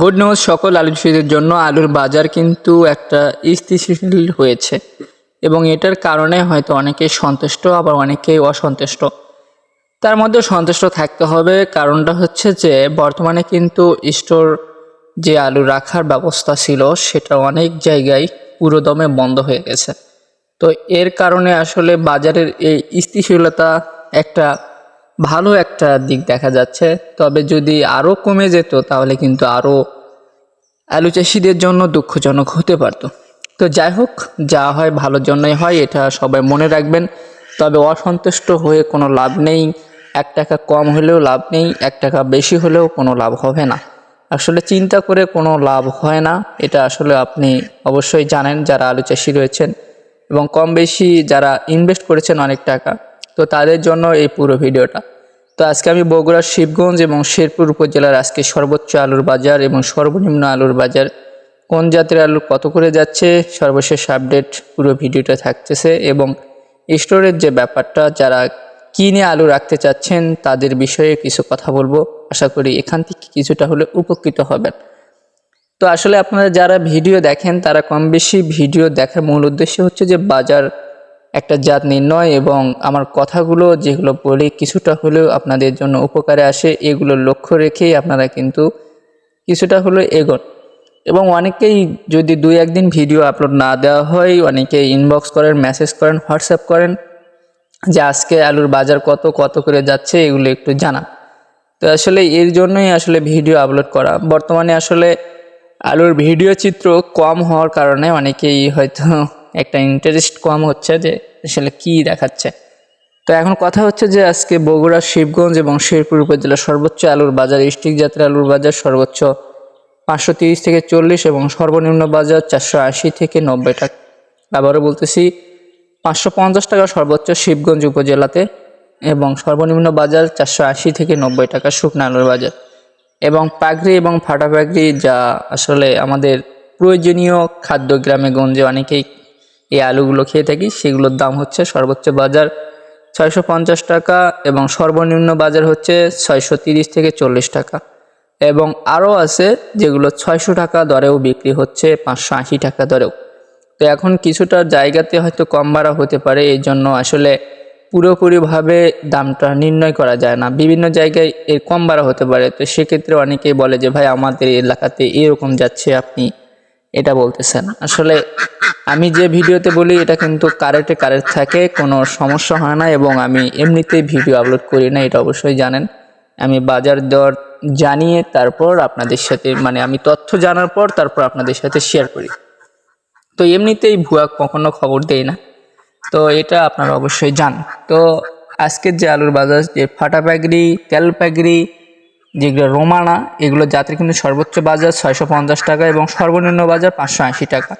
Good news সকল আলু চাষিদের জন্য আলুর বাজার কিন্তু একটা স্থিতিশীল হয়েছে। এবং এটার কারণে হয়তো অনেকেই সন্তুষ্ট, আবার অনেকেই অসন্তুষ্ট। তার মধ্যে সন্তুষ্ট থাকতে হবে, কারণটা হচ্ছে যে, বর্তমানে কিন্তু স্টোর যে আলু রাখার ব্যবস্থা ছিল, সেটা অনেক জায়গায় পুরোদমে বন্ধ হয়ে গেছে। তো এর কারণে আসলে বাজারের এই স্থিতিশীলতা একটা ভালো একটা দিক দেখা যাচ্ছে। তবে যদি আরও কমে যেত, তাহলে কিন্তু আরও আলু চাষিদের জন্য দুঃখজনক হতে পারতো। তো যাই হোক, যা হয় ভালোর জন্যই হয়, এটা সবাই মনে রাখবেন। তবে অসন্তুষ্ট হয়ে কোনো লাভ নেই। এক টাকা কম হলেও লাভ নেই, এক টাকা বেশি হলেও কোনো লাভ হবে না। আসলে চিন্তা করে কোনো লাভ হয় না, এটা আসলে আপনি অবশ্যই জানেন যারা আলু চাষি রয়েছেন। এবং কম বেশি যারা ইনভেস্ট করেছেন অনেক টাকা তো তাদের জন্য এই পুরো ভিডিওটা। তো আজকে আমি বগুড়ার শিবগঞ্জ এবং শেরপুর উপজেলার আজকে সর্বোচ্চ আলুর বাজার এবং সর্বনিম্ন আলুর বাজার কোন জাতের আলু কত করে যাচ্ছে, সর্বশেষ আপডেট পুরো ভিডিওটা থাকতেছে এবং স্টোরের যে ব্যাপারটা, যারা কিনে আলু রাখতে চাচ্ছেন তাদের বিষয়ে কিছু কথা বলব। আশা করি এখান থেকে কিছুটা হলে উপকৃত হবেন। তো আসলে আপনারা যারা ভিডিও দেখেন, তারা কম বেশি ভিডিও দেখার মূল উদ্দেশ্য হচ্ছে যে বাজার একটা জাত নির্ণয় এবং আমার কথাগুলো যেগুলো বলি, কিছুটা হলেও আপনাদের জন্য উপকারে আসে, এগুলো লক্ষ্য রেখেই আপনারা কিন্তু কিছুটা হলেও এগোন। এবং অনেকেই যদি দুই একদিন ভিডিও আপলোড না দেওয়া হয় অনেকে ইনবক্স করেন মেসেজ করেন হোয়াটসঅ্যাপ করেন যে আজকে আলুর বাজার কত কত করে যাচ্ছে, এগুলো একটু জানা তো আসলে এর জন্যই আসলে ভিডিও আপলোড করা। বর্তমানে আসলে আলুর ভিডিও চিত্র কম হওয়ার কারণে অনেকেই হয়তো একটা ইন্টারেস্ট কম হচ্ছে যে আসলে কী দেখাচ্ছে। তো এখন কথা হচ্ছে যে আজকে বগুড়া, শিবগঞ্জ এবং শেরপুর উপজেলার সর্বোচ্চ আলুর বাজার স্টিক জাতের আলুর বাজার সর্বোচ্চ পাঁচশো তিরিশ থেকে চল্লিশ এবং সর্বনিম্ন বাজার চারশো আশি থেকে নব্বই টাকা। আবারও বলতেছি, পাঁচশো পঞ্চাশ টাকা সর্বোচ্চ শিবগঞ্জ উপজেলাতে এবং সর্বনিম্ন বাজার চারশো আশি থেকে নব্বই টাকা শুকনো আলুর বাজার। এবং পাগড়ি এবং ফাটা পাগড়ি যা আসলে আমাদের প্রয়োজনীয় খাদ্য গ্রামে গঞ্জে অনেকেই এই আলুগুলো খেয়ে থাকি, সেগুলোর দাম হচ্ছে সর্বোচ্চ বাজার ছয়শো পঞ্চাশ টাকা এবং সর্বনিম্ন বাজার হচ্ছে ছয়শো তিরিশ থেকে চল্লিশ টাকা। এবং আরও আছে যেগুলো ছয়শো টাকা দরেও বিক্রি হচ্ছে, পাঁচশো আশি টাকা দরেও। তো এখন কিছুটা জায়গাতে হয়তো কম বাড়া হতে পারে, এই জন্য আসলে পুরোপুরিভাবে দামটা নির্ণয় করা যায় না। বিভিন্ন জায়গায় এর কম বাড়া হতে পারে, তো সেক্ষেত্রে অনেকেই বলে যে, ভাই, আমাদের এলাকাতে এরকম যাচ্ছে, আপনি এটা বলতেছেন। আসলে আমি যে ভিডিওতে বলি, এটা কিন্তু কারেক্টে কারেক্ট থাকে, কোনো সমস্যা হয় না এবং আমি এমনিতেই ভিডিও আপলোড করি না, এটা অবশ্যই জানেন। আমি বাজার দর জানিয়ে তারপর আপনাদের সাথে মানে আমি তথ্য জানার পর তারপর আপনাদের সাথে শেয়ার করি। তো এমনিতেই ভুয়া কখনো খবর দেই না। তো এটা আপনারা অবশ্যই জান তো আজকের যে আলুর বাজার, যে ফাটা প্যাগড়ি তেল প্যাগড়ি যেগুলো রোমানা, এগুলো জাতের কিন্তু সর্বোচ্চ বাজার ছয়শো পঞ্চাশ টাকা এবং সর্বনিম্ন বাজার পাঁচশো আশি টাকা।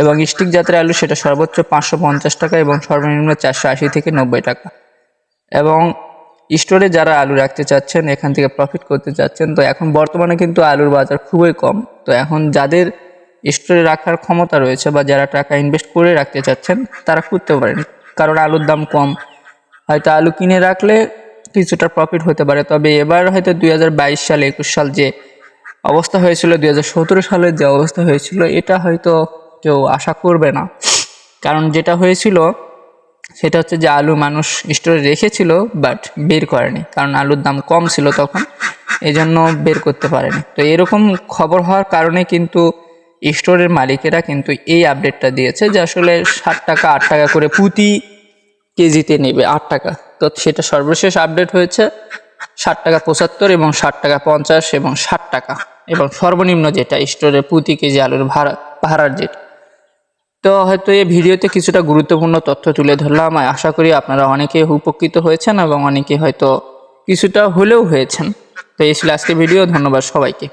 এবং স্টিক জাতের আলু সেটা সর্বোচ্চ পাঁচশো পঞ্চাশ টাকা এবং সর্বনিম্ন চারশো আশি থেকে নব্বই টাকা। এবং স্টোরে যারা আলু রাখতে চাচ্ছেন, এখান থেকে প্রফিট করতে চাচ্ছেন, তো এখন বর্তমানে কিন্তু আলুর বাজার খুবই কম। তো এখন যাদের স্টোরে রাখার ক্ষমতা রয়েছে বা যারা টাকা ইনভেস্ট করে রাখতে চাচ্ছেন, তারা করতে পারেন। কারণ আলুর দাম কম। হয়তো আলু কিনে রাখলে কিছুটা প্রফিট হতে পারে। তবে এবার হয়তো দুই সাল, একুশ সাল যে অবস্থা হয়েছিল, দুই হাজার সতেরো সালের যে অবস্থা হয়েছিল, এটা হয়তো কেউ আশা করবে না। কারণ যেটা হয়েছিল, সেটা হচ্ছে যে আলু মানুষ স্টোরে রেখেছিল বাট বের করেনি। কারণ আলুর দাম কম ছিল তখন এই জন্য বের করতে পারেনি। তো এরকম খবর হওয়ার কারণে কিন্তু স্টোরের মালিকেরা কিন্তু এই আপডেটটা দিয়েছে যে আসলে ষাট টাকা, আট টাকা করে প্রতি কেজিতে নেবে, আট টাকা। তো সেটা সর্বশেষ আপডেট হয়েছে ষাট টাকা পঁচাত্তর এবং ষাট টাকা পঞ্চাশ এবং ষাট টাকা এবং সর্বনিম্ন যেটা স্টোরে প্রতি কেজি আলুর ভাড়া, ভাড়ার যেটা। তো হয়তো এই ভিডিওতে কিছুটা গুরুত্বপূর্ণ তথ্য তুলে ধরলাম। আশা করি আপনারা অনেকে উপকৃত হয়েছেন এবং অনেকে হয়তো কিছুটা হলেও হয়েছেন। তো এই ছিল আজকে ভিডিও। ধন্যবাদ সবাইকে।